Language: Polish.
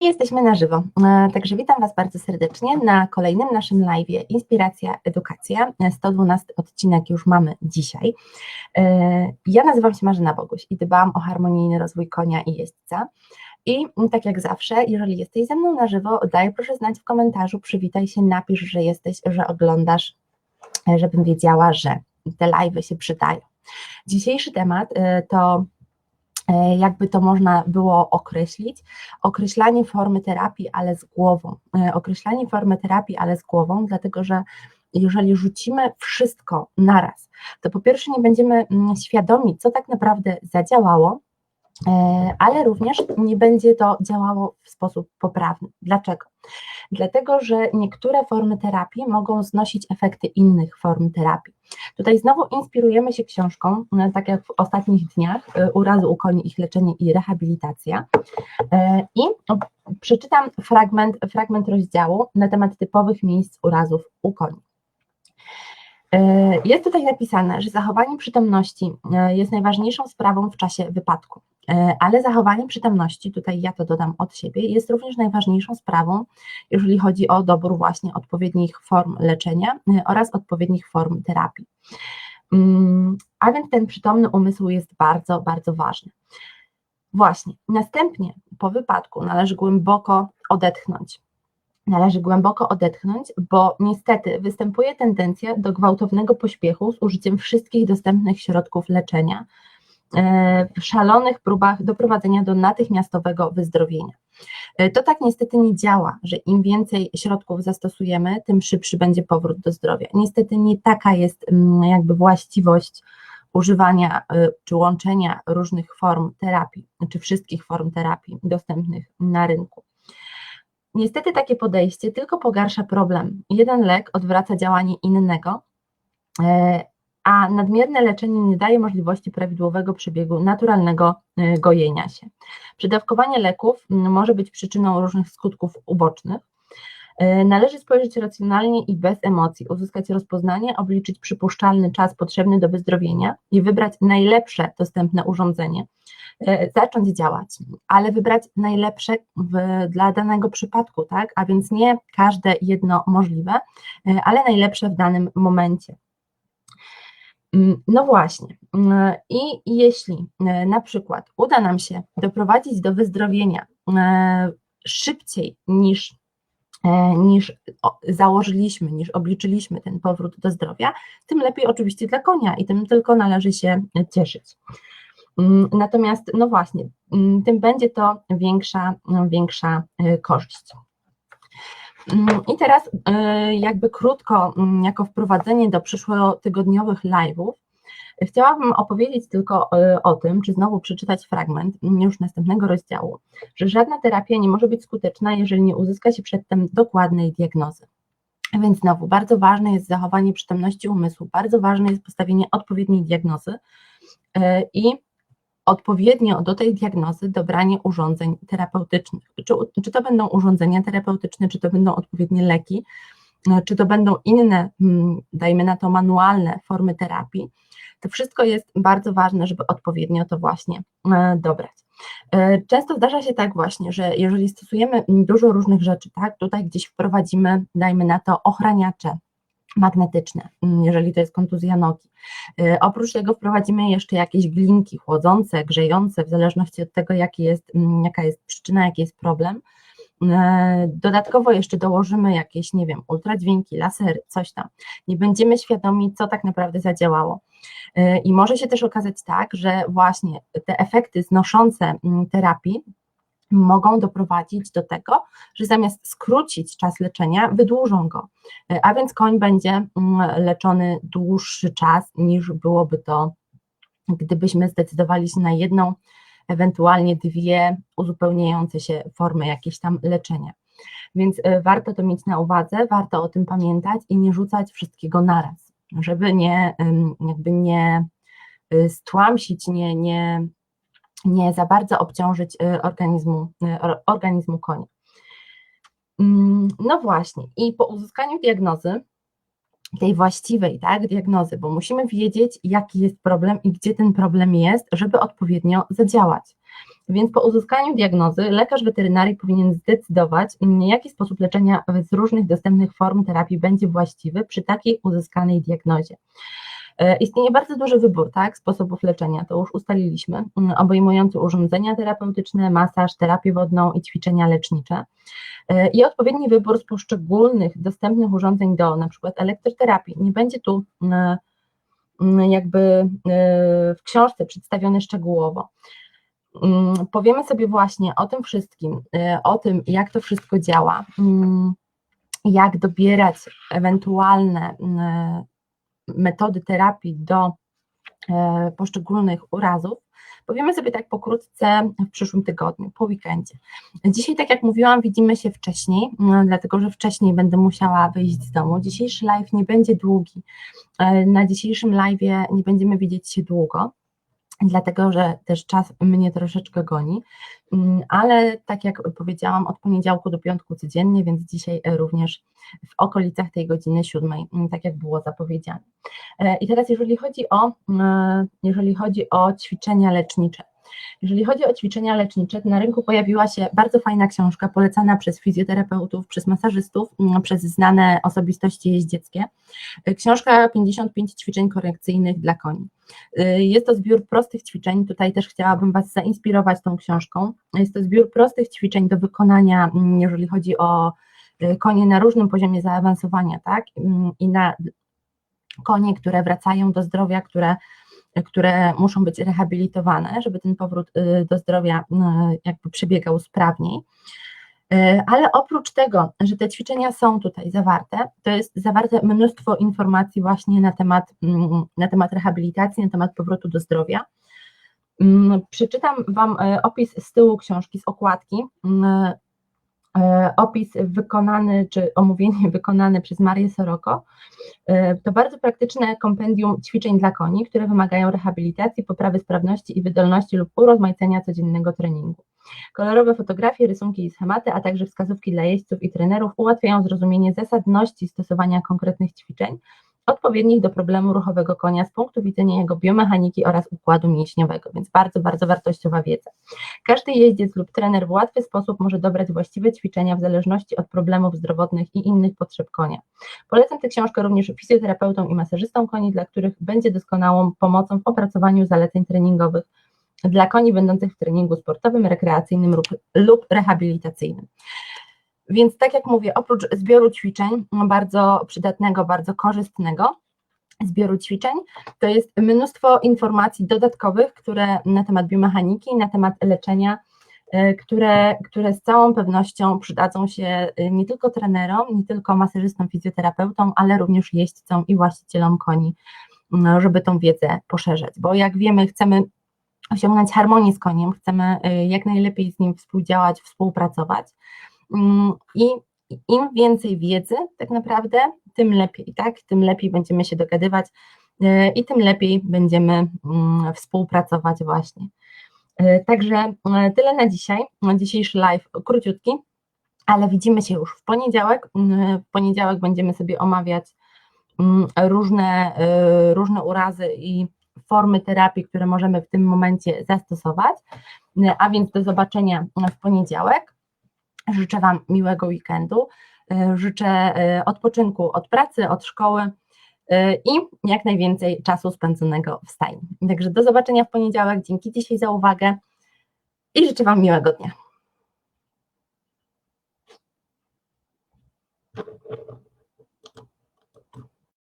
Jesteśmy na żywo, E, także witam Was bardzo serdecznie na kolejnym naszym live Inspiracja Edukacja. E, 112 odcinek już mamy dzisiaj. E, Ja nazywam się Marzena Boguś i dbam o harmonijny rozwój konia i jeźdźca. I tak jak zawsze, jeżeli jesteś ze mną na żywo, daj proszę znać w komentarzu, przywitaj się, napisz, że jesteś, że oglądasz, e, żebym wiedziała, że te live'y się przydają. Dzisiejszy temat e, to e, jakby to można było określić, określanie formy terapii, ale z głową. E, Określanie formy terapii, ale z głową, dlatego że jeżeli rzucimy wszystko naraz, to po pierwsze nie będziemy mm, świadomi, co tak naprawdę zadziałało, e, ale również nie będzie to działało w sposób poprawny. Dlaczego? Dlatego, że niektóre formy terapii mogą znosić efekty innych form terapii. Tutaj znowu inspirujemy się książką, e, tak jak w ostatnich dniach, e, Urazy u koni, ich leczenie i rehabilitacja. E, I przeczytam fragment, fragment rozdziału na temat typowych miejsc urazów u koni. E, Jest tutaj napisane, że zachowanie przytomności e, jest najważniejszą sprawą w czasie wypadku, E, ale zachowanie przytomności, tutaj ja to dodam od siebie, jest również najważniejszą sprawą, jeżeli chodzi o dobór właśnie odpowiednich form leczenia oraz odpowiednich form terapii. Mm, A więc ten przytomny umysł jest bardzo, bardzo ważny. Właśnie, następnie po wypadku należy głęboko odetchnąć. Należy głęboko odetchnąć, bo niestety występuje tendencja do gwałtownego pośpiechu z użyciem wszystkich dostępnych środków leczenia e, w szalonych próbach doprowadzenia do natychmiastowego wyzdrowienia. E, To tak niestety nie działa, że im więcej środków zastosujemy, tym szybszy będzie powrót do zdrowia. Niestety nie taka jest mm, jakby właściwość używania y, czy łączenia różnych form terapii, czy wszystkich form terapii dostępnych na rynku. Niestety takie podejście tylko pogarsza problem. Jeden lek odwraca działanie innego, e, a nadmierne leczenie nie daje możliwości prawidłowego przebiegu naturalnego e, gojenia się. Przedawkowanie leków może być przyczyną różnych skutków ubocznych. E, Należy spojrzeć racjonalnie i bez emocji, uzyskać rozpoznanie, obliczyć przypuszczalny czas potrzebny do wyzdrowienia i wybrać najlepsze dostępne urządzenie, zacząć działać, ale wybrać najlepsze w, dla danego przypadku, tak? A więc nie każde jedno możliwe, e, ale najlepsze w danym momencie. Mm, No właśnie. Mm, I jeśli e, na przykład uda nam się doprowadzić do wyzdrowienia e, szybciej niż, e, niż założyliśmy, niż obliczyliśmy ten powrót do zdrowia, tym lepiej oczywiście dla konia i tym tylko należy się cieszyć. Mm, Natomiast, no właśnie, mm, tym będzie to większa, większa e, korzyść. Mm, I teraz e, jakby krótko, jako wprowadzenie do przyszłotygodniowych live'ów, chciałabym opowiedzieć tylko e, o tym, czy znowu przeczytać fragment już następnego rozdziału, że żadna terapia nie może być skuteczna, jeżeli nie uzyska się przedtem dokładnej diagnozy. Więc znowu, bardzo ważne jest zachowanie przytomności umysłu, bardzo ważne jest postawienie odpowiedniej diagnozy i odpowiednio do tej diagnozy dobranie urządzeń terapeutycznych. Czy, czy to będą urządzenia terapeutyczne, czy to będą odpowiednie leki, e, czy to będą inne, mm, dajmy na to manualne formy terapii. To wszystko jest bardzo ważne, żeby odpowiednio to właśnie e, dobrać. E, Często zdarza się tak właśnie, że jeżeli stosujemy dużo różnych rzeczy, tak, tutaj gdzieś wprowadzimy, dajmy na to ochraniacze magnetyczne, mm, jeżeli to jest kontuzja nogi. E, Oprócz tego wprowadzimy jeszcze jakieś glinki chłodzące, grzejące, w zależności od tego, jaki jest, mm, jaka jest przyczyna, jaki jest problem. E, Dodatkowo jeszcze dołożymy jakieś, nie wiem, ultradźwięki, lasery, coś tam. Nie będziemy świadomi, co tak naprawdę zadziałało. E, I może się też okazać tak, że właśnie te efekty znoszące mm, terapii mogą doprowadzić do tego, że zamiast skrócić czas leczenia, wydłużą go. E, A więc koń będzie mm, leczony dłuższy czas niż byłoby to, gdybyśmy zdecydowali się na jedną, ewentualnie dwie uzupełniające się formy jakieś tam leczenia. Więc e, warto to mieć na uwadze, warto o tym pamiętać i nie rzucać wszystkiego naraz, żeby nie, jakby nie y, stłamsić, nie, nie, nie za bardzo obciążyć y, organizmu, y, or- organizmu konia. Mm, No właśnie, i po uzyskaniu diagnozy, tej właściwej tak, diagnozy, bo musimy wiedzieć, jaki jest problem i gdzie ten problem jest, żeby odpowiednio zadziałać. Więc po uzyskaniu diagnozy lekarz weterynarii powinien zdecydować, jaki sposób leczenia z różnych dostępnych form terapii będzie właściwy przy takiej uzyskanej diagnozie. E, istnieje bardzo duży wybór tak, sposobów leczenia, to już ustaliliśmy, obejmujący urządzenia terapeutyczne, masaż, terapię wodną i ćwiczenia lecznicze. E, I odpowiedni wybór z poszczególnych dostępnych urządzeń do na przykład elektroterapii. Nie będzie tu jakby w książce przedstawiony szczegółowo. Mm, powiemy sobie właśnie o tym wszystkim, o tym, jak to wszystko działa, mm, jak dobierać ewentualne metody terapii do e, poszczególnych urazów. Powiemy sobie tak pokrótce w przyszłym tygodniu, po weekendzie. Dzisiaj, tak jak mówiłam, widzimy się wcześniej, no, dlatego że wcześniej będę musiała wyjść z domu. Dzisiejszy live nie będzie długi. E, na dzisiejszym live nie będziemy widzieć się długo dlatego że też czas mnie troszeczkę goni, mm, ale tak jak powiedziałam, od poniedziałku do piątku codziennie, więc dzisiaj również w okolicach tej godziny siódmej, mm, tak jak było zapowiedziane. E, I teraz jeżeli chodzi o, mm, jeżeli chodzi o ćwiczenia lecznicze, jeżeli chodzi o ćwiczenia lecznicze, na rynku pojawiła się bardzo fajna książka polecana przez fizjoterapeutów, przez masażystów, mm, przez znane osobistości jeździeckie. Książka 55 ćwiczeń korekcyjnych dla koni. Y, jest to zbiór prostych ćwiczeń, tutaj też chciałabym Was zainspirować tą książką. Jest to zbiór prostych ćwiczeń do wykonania, mm, jeżeli chodzi o y, konie na różnym poziomie zaawansowania, tak? Mm, I na konie, które wracają do zdrowia, które które muszą być rehabilitowane, żeby ten powrót y, do zdrowia y, jakby przebiegał sprawniej. Y, ale oprócz tego, że te ćwiczenia są tutaj zawarte, to jest zawarte mnóstwo informacji właśnie na temat, mm, na temat rehabilitacji, na temat powrotu do zdrowia. Mm, przeczytam Wam opis z tyłu książki, z okładki. E, opis wykonany, czy omówienie wykonane przez Marię Soroko. E, to bardzo praktyczne kompendium ćwiczeń dla koni, które wymagają rehabilitacji, poprawy sprawności i wydolności lub urozmaicenia codziennego treningu. Kolorowe fotografie, rysunki i schematy, a także wskazówki dla jeźdźców i trenerów ułatwiają zrozumienie zasadności stosowania konkretnych ćwiczeń odpowiednich do problemu ruchowego konia z punktu widzenia jego biomechaniki oraz układu mięśniowego, więc bardzo, bardzo wartościowa wiedza. Każdy jeździec lub trener w łatwy sposób może dobrać właściwe ćwiczenia w zależności od problemów zdrowotnych i innych potrzeb konia. Polecam tę książkę również fizjoterapeutom i masażystom koni, dla których będzie doskonałą pomocą w opracowaniu zaleceń treningowych dla koni będących w treningu sportowym, rekreacyjnym lub, lub rehabilitacyjnym. Więc tak jak mówię, oprócz zbioru ćwiczeń, bardzo przydatnego, bardzo korzystnego, zbioru ćwiczeń, to jest mnóstwo informacji dodatkowych, które na temat biomechaniki, na temat leczenia, e, które, które z całą pewnością przydadzą się e, nie tylko trenerom, nie tylko masażystom, fizjoterapeutom, ale również jeźdźcom i właścicielom koni, żeby tą wiedzę poszerzać, bo jak wiemy, chcemy osiągnąć harmonię z koniem, chcemy e, jak najlepiej z nim współdziałać, współpracować, I im więcej wiedzy, tak naprawdę, tym lepiej, tak? Tym lepiej będziemy się dogadywać y, i tym lepiej będziemy mm, współpracować właśnie. Y, także y, tyle na dzisiaj. Dzisiejszy live króciutki, ale widzimy się już w poniedziałek. W poniedziałek będziemy sobie omawiać mm, różne, różne urazy i formy terapii, które możemy w tym momencie zastosować. A więc do zobaczenia w poniedziałek. Życzę Wam miłego weekendu, e, życzę e, odpoczynku od pracy, od szkoły e, i jak najwięcej czasu spędzonego w stajni. Także do zobaczenia w poniedziałek. Dzięki dzisiaj za uwagę i życzę Wam miłego dnia.